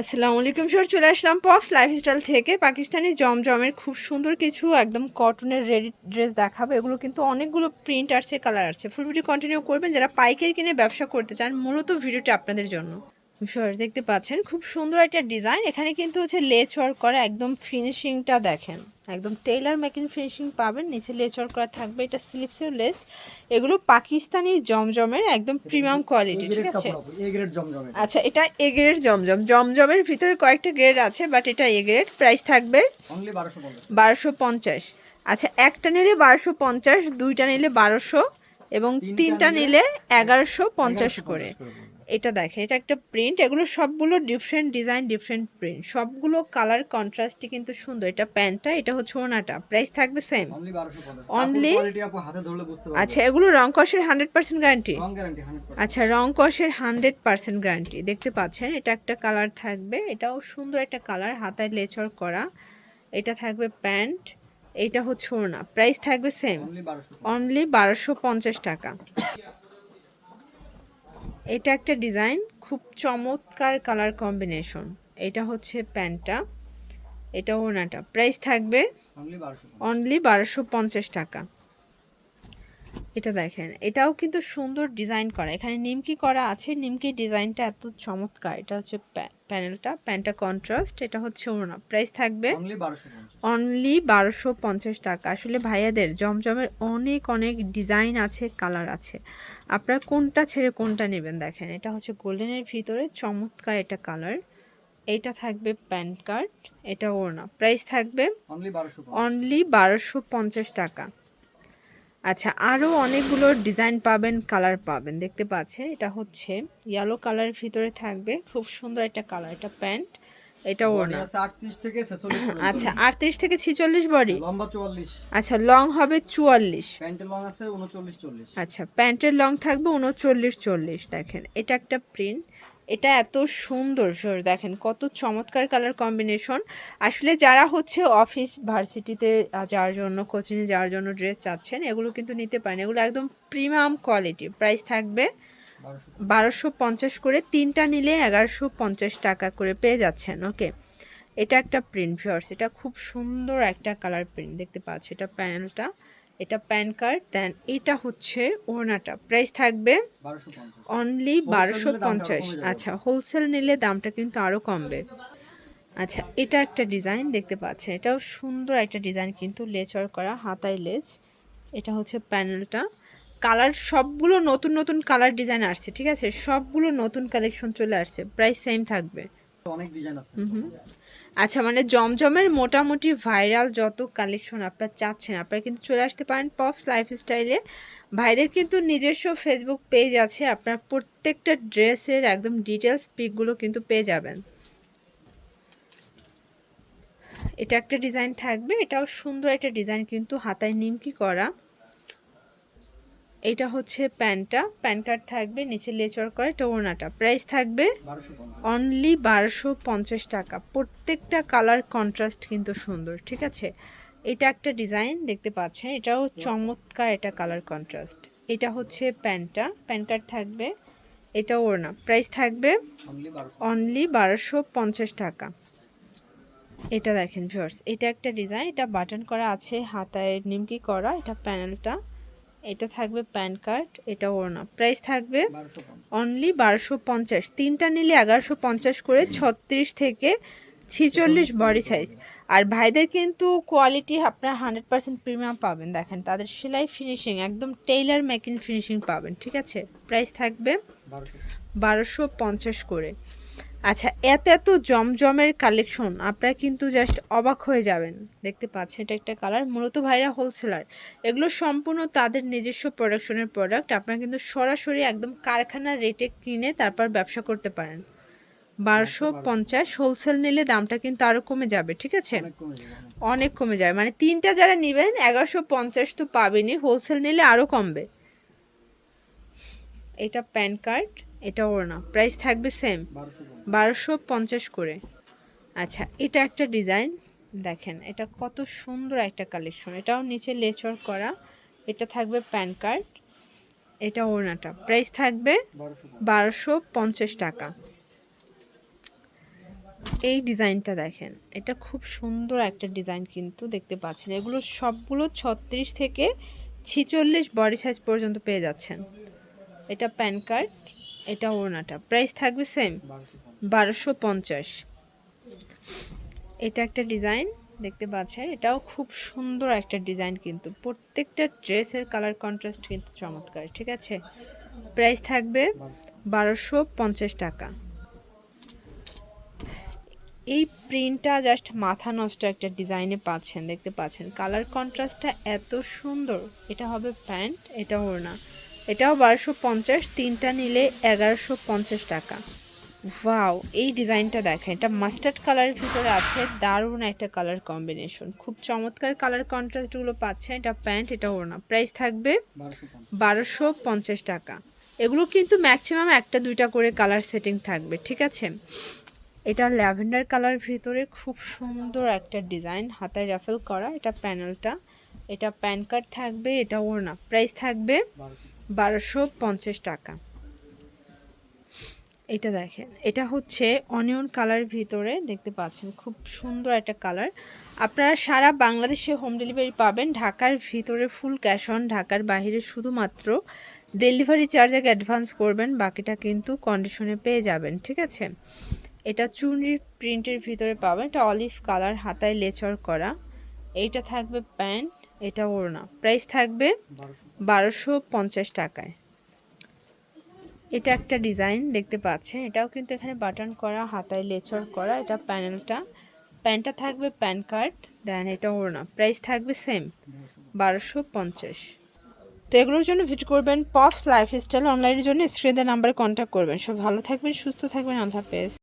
আসসালামু আলাইকুম স্যার, চলে আসলাম পপস লাইফস্টাইল থেকে। পাকিস্তানি জমজমের খুব সুন্দর কিছু একদম কটনের রেডি ড্রেস দেখাবো। এগুলো কিন্তু অনেকগুলো প্রিন্ট আছে কালার আছে। ফুল ভিডিও কন্টিনিউ করবেন। যারা পাইকারি কিনে ব্যবসা করতে চান, মূলত ভিডিওটি আপনাদের জন্য। স্যার দেখতে পাচ্ছেন খুব সুন্দর একটা ডিজাইন। এখানে কিন্তু হচ্ছে লেচ ওয়ার্ক করা একদম ফিনিশিংটা দেখেন। একদম টেইলার মেকিং ফিনিশিং পাবেন নিচে লেচ ওয়ার্ক করা থাকবে এটা স্লিপসের লেস। এগুলো পাকিস্তানি জমজমের একদম প্রিমিয়াম কোয়ালিটি ঠিক আছে? এ গ্রেড জমজমে আচ্ছা এটা এ গ্রেড জমজম। জমজমের ভিতরে কয়েকটা গ্রেড আছে বাট এটা এ গ্রেড প্রাইস থাকবে অনলি বারোশো পঞ্চাশ। আচ্ছা একটা নিলে বারোশো পঞ্চাশ দুইটা নিলে বারোশো এবং তিনটা নিলে এগারোশো পঞ্চাশ করে। এটা দেখেন এটা একটা প্রিন্ট এগুলো সবগুলো ডিফারেন্ট ডিজাইন ডিফারেন্ট প্রিন্ট সবগুলো কালার কন্ট্রাস্টই কিন্তু সুন্দর। এটা প্যান্টটা এটা হচ্ছে ওনাটা প্রাইস থাকবে সেম অনলি আচ্ছা এগুলো রং কষের হান্ড্রেড পার্সেন্ট গ্যারান্টি রং গ্যারান্টি হান্ড্রেড আচ্ছা রং কষের হান্ড্রেড পার্সেন্ট গ্যারান্টি দেখতে পাচ্ছেন এটা একটা কালার থাকবে। এটাও সুন্দর একটা কালার হাতায় লেচর করা। এটা থাকবে প্যান্ট এটা হচ্ছে ওড়না। প্রাইস থাকবে সেম অনলি বারোশো পঞ্চাশ টাকা। এটা একটা ডিজাইন খুব চমৎকার কালার কম্বিনেশন। এটা হচ্ছে প্যান্টটা এটা ওনাটা প্রাইস থাকবে অনলি বারোশো অনলি বারোশো পঞ্চাশ টাকা। এটা দেখেন এটাও কিন্তু সুন্দর ডিজাইন করা। এখানে নিমকি করা আছে নিমকি ডিজাইনটা এত চমৎকার। এটা হচ্ছে প্যা- প্যানেলটা প্যান্টটা কন্ট্রাস্ট এটা হচ্ছে ওড়না। প্রাইস থাকবে অনলি বারোশো পঞ্চাশ। টাকা। আসলে ভাইয়াদের জমজমের অনেক অনেক ডিজাইন আছে কালার আছে। আপনারা কোনটা ছেড়ে কোনটা নেবেন দেখেন। এটা হচ্ছে গোল্ডেনের ভিতরে চমৎকার এটা কালার। এইটা থাকবে প্যান্ট কার্ড এটা ওড়না। প্রাইস থাকবে অনলি বারোশো পঞ্চাশ টাকা। আচ্ছা আরও অনেকগুলো ডিজাইন পাবেন কালার পাবেন। দেখতে পাচ্ছেন এটা হচ্ছে ইয়েলো কালারের ভিতরে থাকবে। খুব সুন্দর একটা কালার এটা প্যান্ট এটা ওড়না। আচ্ছা আটত্রিশ থেকে ছিচল্লিশ বডি? লম্বা চুয়াল্লিশ। আচ্ছা লং হবে চুয়াল্লিশ। প্যান্টের লং আছে উনচল্লিশ চল্লিশ। আচ্ছা প্যান্টের লং থাকবে উনচল্লিশ চল্লিশ দেখেন। এটা একটা প্রিন্ট এটা এত সুন্দর দেখেন কত চমৎকার কালার কম্বিনেশন আসলে যারা হচ্ছে অফিস ভার্সিটিতে যাওয়ার জন্য কোচিংয়ে যাওয়ার জন্য ড্রেস চাচ্ছেন, এগুলো কিন্তু নিতে পারেন। এগুলো একদম প্রিমিয়াম কোয়ালিটি প্রাইস থাকবে বারোশো পঞ্চাশ করে, তিনটা নিলে এগারোশো পঞ্চাশ টাকা করে পেয়ে যাচ্ছেন ওকে এটা একটা প্রিন্ট ভিওর্স এটা খুব সুন্দর একটা কালার প্রিন্ট দেখতে পাচ্ছি এটা প্যানেলটা এটা প্যান কার্ড দেন এটা হচ্ছে ওড়নাটা। প্রাইস থাকবে অনলি বারোশো পঞ্চাশ। আচ্ছা হোলসেল নিলে দামটা কিন্তু আরও কমবে। আচ্ছা এটা একটা ডিজাইন দেখতে পাচ্ছেন। এটাও সুন্দর একটা ডিজাইন কিন্তু লেচর করা হাতায় লেজ। এটা হচ্ছে প্যানেলটা। কালার সবগুলো নতুন নতুন কালার ডিজাইন আসছে ঠিক আছে? সবগুলো নতুন কালেকশন চলে আসছে। প্রাইস সেম থাকবে। অনেক ডিজাইন আছে। আচ্ছা মানে জমজমের মোটামুটি ভাইরাল যত কালেকশন আপনারা চাচ্ছেন, আপনারা কিন্তু চলে আসতে পারেন পপস লাইফস্টাইলে ভাইদের কিন্তু নিজস্ব ফেসবুক পেজ আছে, আপনার প্রত্যেকটা ড্রেসের একদম ডিটেলস পিকগুলো কিন্তু পেয়ে যাবেন। এটা একটা ডিজাইন থাকবে, এটাও সুন্দর একটা ডিজাইন কিন্তু হাতায় নিমকি করা। এটা হচ্ছে প্যান্টটা প্যান কার্ড থাকবে, নিচে লেচর করে এটা ওড়নাটা। প্রাইস থাকবে অনলি বারোশো পঞ্চাশ টাকা। প্রত্যেকটা কালার কন্ট্রাস্ট কিন্তু সুন্দর, ঠিক আছে? এটা একটা ডিজাইন দেখতে পাচ্ছেন? এটাও চমৎকার এটা কালার কন্ট্রাস্ট এটা হচ্ছে প্যান্টটা প্যান কার্ড থাকবে, এটা ওড়না। প্রাইস থাকবে অনলি বারোশো অনলি বারোশো পঞ্চাশ টাকা। এটা দেখেন ভিউয়ার্স এটা একটা ডিজাইন এটা বাটন করা আছে, হাতায় নিমকি করা, এটা প্যানেলটা এটা থাকবে প্যান কার্ড এটা ওড়না। প্রাইস থাকবে অনলি বারোশো পঞ্চাশ। তিনটা নিলে এগারোশো পঞ্চাশ করে ছত্রিশ থেকে ছিচল্লিশ বডি সাইজ আর ভাইদের কিন্তু কোয়ালিটি আপনার হান্ড্রেড পার্সেন্ট প্রিমিয়াম পাবেন। দেখেন তাদের সেলাই ফিনিশিং একদম টেইলার মেকিং ফিনিশিং পাবেন ঠিক আছে? প্রাইস থাকবে বারোশো। বারোশো পঞ্চাশ করে। আচ্ছা এত এত জমজমের কালেকশন আপনারা কিন্তু জাস্ট অবাক হয়ে যাবেন। দেখতে পাচ্ছেন এটা একটা কালার মূলত ভাইরা হোলসেলার এগুলো সম্পূর্ণ তাদের নিজস্ব প্রোডাকশনের প্রোডাক্ট আপনারা কিন্তু সরাসরি একদম কারখানার রেটে কিনে তারপর ব্যবসা করতে পারেন। বারোশো পঞ্চাশ হোলসেল নিলে দামটা কিন্তু আরও কমে যাবে ঠিক আছে? অনেক কমে যাবে মানে তিনটা যারা নেবেন এগারোশো পঞ্চাশ তো পাবেনই হোলসেল নিলে আরও কমবে। এটা প্যান কার্ড এটা ওড়না প্রাইস থাকবে সেম বারোশো পঞ্চাশ করে। আচ্ছা এটা একটা ডিজাইন দেখেন, এটা কত সুন্দর একটা কালেকশন এটাও নিচে লেচর করা। এটা থাকবে প্যান কার্ড এটা ওড়নাটা। প্রাইস থাকবে বারোশো পঞ্চাশ টাকা। এই ডিজাইনটা দেখেন, এটা খুব সুন্দর একটা ডিজাইন কিন্তু দেখতে পাচ্ছেন। এগুলো সবগুলো ছত্রিশ থেকে ছিচল্লিশ বডি সাইজ পর্যন্ত পেয়ে যাচ্ছেন। এটা প্যান কার্ড এটা ওড়নাটা। প্রাইস থাকবে সেম বারোশো পঞ্চাশ। এটা একটা ডিজাইন দেখতে পাচ্ছেন? এটাও খুব সুন্দর একটা ডিজাইন কিন্তু। প্রত্যেকটা ড্রেসের কালার কন্ট্রাস্ট কিন্তু চমৎকার, ঠিক আছে? প্রাইস থাকবে বারোশো পঞ্চাশ টাকা। এই প্রিন্টটা জাস্ট মাথা নষ্ট একটা ডিজাইনে পাচ্ছেন, দেখতে পাচ্ছেন? কালার কন্ট্রাস্টটা এত সুন্দর। এটা হবে প্যান্ট, এটা ওড়না। এটাও বারোশো পঞ্চাশ তিনটা নিলে এগারোশো পঞ্চাশ টাকা। ওয়াও এই ডিজাইনটা দেখেন এটা মাস্টার্ড কালারের ভিতরে আছে দারুণ একটা কালার কম্বিনেশন খুব চমৎকার কালার কন্ট্রাস্টগুলো পাচ্ছেন এটা প্যান্ট এটা ওড়না। প্রাইস থাকবে বারোশো পঞ্চাশ। টাকা। এগুলো কিন্তু ম্যাক্সিমাম একটা দুইটা করে কালার সেটিং থাকবে ঠিক আছে? এটা ল্যাভেন্ডার কালার ভিতরে খুব সুন্দর একটা ডিজাইন হাতায় রাফেল করা এটা প্যানেলটা এটা প্যান কার্ড থাকবে এটা ওড়না। প্রাইস থাকবে বারোশো পঞ্চাশ টাকা। এটা দেখেন, এটা হচ্ছে অনিয়ন কালার ভিতরে দেখতে পাচ্ছেন, খুব সুন্দর একটা কালার। আপনারা সারা বাংলাদেশে হোম ডেলিভারি পাবেন, ঢাকার ভিতরে ফুল ক্যাশ অন, ঢাকার বাইরে শুধুমাত্র ডেলিভারি চার্জ আগে অ্যাডভান্স করবেন, বাকিটা কিন্তু কন্ডিশনে পেয়ে যাবেন, ঠিক আছে? এটা চুনরির প্রিন্টের ভিতরে পাবেন, এটা অলিভ কালার, হাতায় লেচর করা। এইটা থাকবে প্যান্ট এটা ওড়না প্রাইস থাকবে বারোশো পঞ্চাশ টাকায়। এটা একটা ডিজাইন দেখতে পাচ্ছেন। এটাও কিন্তু এখানে বাটন করা, হাতায় লেচর করা। এটা প্যানেলটা প্যান্টটা থাকবে প্যান কার্ড দেন এটা ওড়না প্রাইস থাকবে সেম বারোশো পঞ্চাশ। তো এগুলোর জন্য ভিজিট করবেন পপস লাইফস্টাইল অনলাইনের জন্য। স্ক্রিনে নাম্বারে কন্ট্যাক্ট করবেন। সব ভালো থাকবেন, সুস্থ থাকবেন। আল্লাহ হাফেজ।